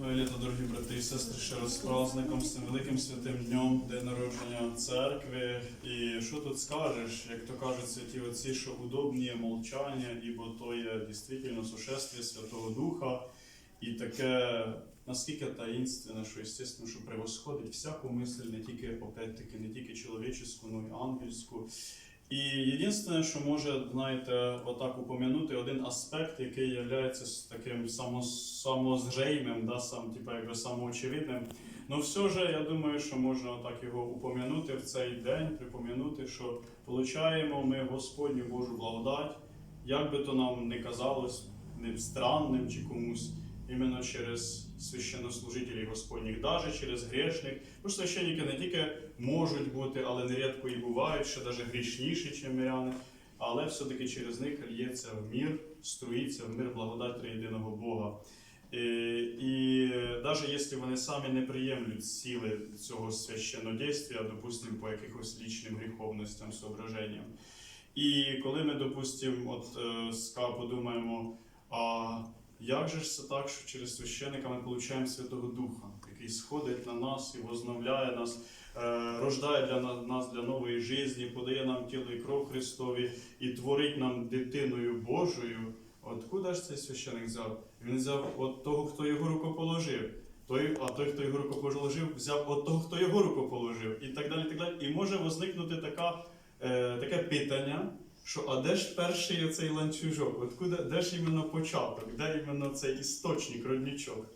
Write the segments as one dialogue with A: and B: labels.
A: Літо, дорогі брати і сестри, ще раз з праздником, з цим великим святим днем, день народження церкви. І що тут скажеш, як то кажуть святі отці, що удобніє молчання, ібо то є дійсно сушествие Святого Духа, і таке наскільки таїнственне, що естественно, що превосходить всяку мисль, не тільки опять-таки, не тільки чоловічеську, но й ангельську. І єдине, що може, знаєте, отак упомянути один аспект, який є таким само, самозреймим, да, сам, типа, якби самоочевидним. Ну все ж, я думаю, що можна отак його упомянути в цей день, припомянути, що получаємо ми Господню Божу благодать, як би то нам не казалось, не странним чи комусь, іменно через священнослужителів Господніх, навіть через грішних. Бо священники не тільки можуть бути, але нерідко і бувають, ще навіть грішніші, ніж миряни. Але все-таки через них лється в мір, струїться в мир благодать триєдиного Бога. І, і навіть якщо вони самі не приємлють сили цього священнодействия, допустимо, по якихось лічним гріховностям, соображенням. І коли ми, допустимо, от е, подумаємо, а як же ж це так, що через священника ми получаємо Святого Духа, який сходить на нас і возновляє нас, е, рождає для нас для нової житті, подає нам тіло і кров Христові і творить нам дитиною Божою. Откуда ж цей священик взяв? Він взяв от того, хто його рукоположив. Той, а той, хто його рукоположив, взяв от того, хто його рукоположив, і так далі. так далі. І може возникнути така, е, таке питання, що а де ж перший оцей ланцюжок? Откуда, де ж іменно початок, де іменно цей істочник, роднічок?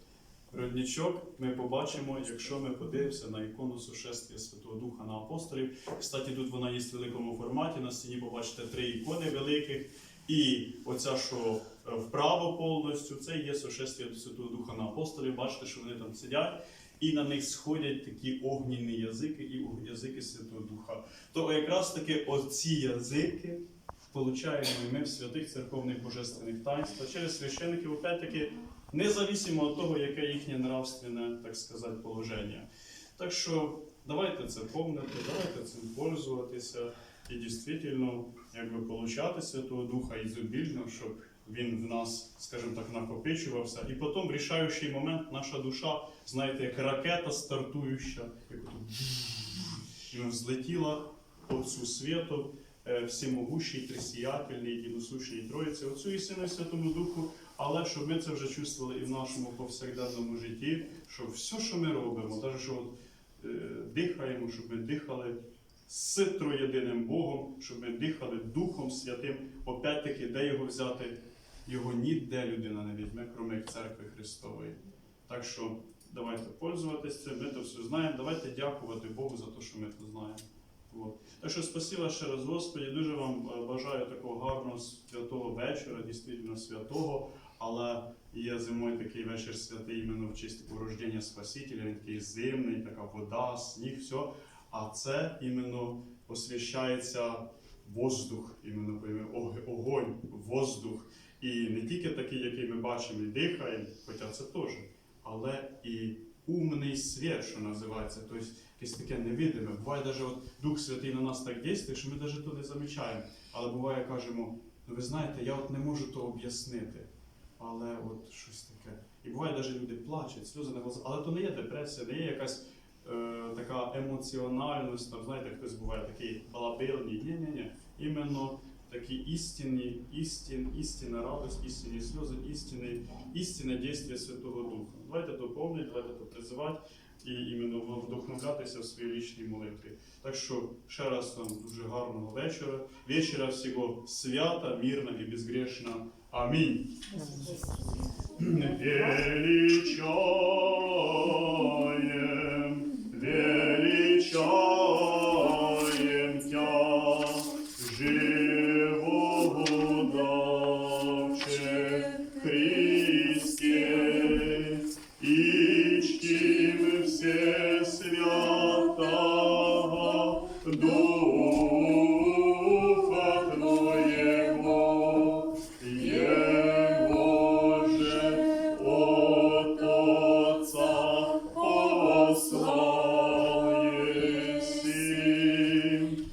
A: Роднічок ми побачимо, якщо ми подивимося на ікону сушествия Святого Духа на апостолів. Кстати, тут вона є в великому форматі. На стіні побачите три ікони великих. І оця, що е, вправо повністю, це є сушествие Святого Духа на апостолів. Бачите, що вони там сидять, і на них сходять такі огнінні язики і язики Святого Духа. То якраз таки оці язики получаємо ми в святих церковних божественних таїнствах через священиків, опять-таки, независимо від того, яке їхнє нравственне, так сказати, положення. Так що давайте це помнити, давайте цим пользуватися і дійсно якби получати Святого Духа ізобільно, щоб він в нас, скажімо так, накопичувався. І потім, в рішаючий момент, наша душа, знаєте, як ракета стартуюча, як отут і взлетіла по цю світу, е, всемогущий, трисіятельний і несущий Троїці, Отцю і Сину і Святому Духу, але щоб ми це вже чувствували і в нашому повсякденному житті, що все, що ми робимо, навіть що от, е, дихаємо, щоб ми дихали з троєдиним Богом, щоб ми дихали Духом Святим, опять-таки, де його взяти? Його ніде людина не візьме, крім церкви Христової. Так що давайте пользуватись цим, ми то все знаємо. Давайте дякувати Богу за те, що ми це знаємо. От. Так що спасибо ще раз Господі. Дуже вам е, бажаю такого гарного святого вечора, дійсно святого. Але є зимою такий вечір святий іменно в честь порождення Спасителя, він такий зимний, така вода, сніг, все. А це іменно освящається воздух, іменно огонь, воздух. І не тільки такий, який ми бачимо і дихаємо, хоча це теж, але і умний світ, що називається, тобто якесь таке невидиме. Буває навіть от Дух Святий на нас так діє, що ми навіть то не замічаємо. Але буває, кажемо, ну ви знаєте, я от не можу то об'яснити. Але от щось таке. І буває, навіть люди плачуть, сльози на глазах, але то не є депресія, не є якась така емоціональність, там, знаєте, хтось буває такий балабилний. Ні, ні, ні. Іменно такі істинні, істин, істинна радость, істинні сльози, істинне, істинне дійство Святого Духа. Давайте то помнити, давайте то призивати і іменно вдохновлятися в своїй лічній молитві. Так що ще раз вам дуже гарного вечора. Вечора всього свята, мирна і безгрешна. Амінь. Величай Lord.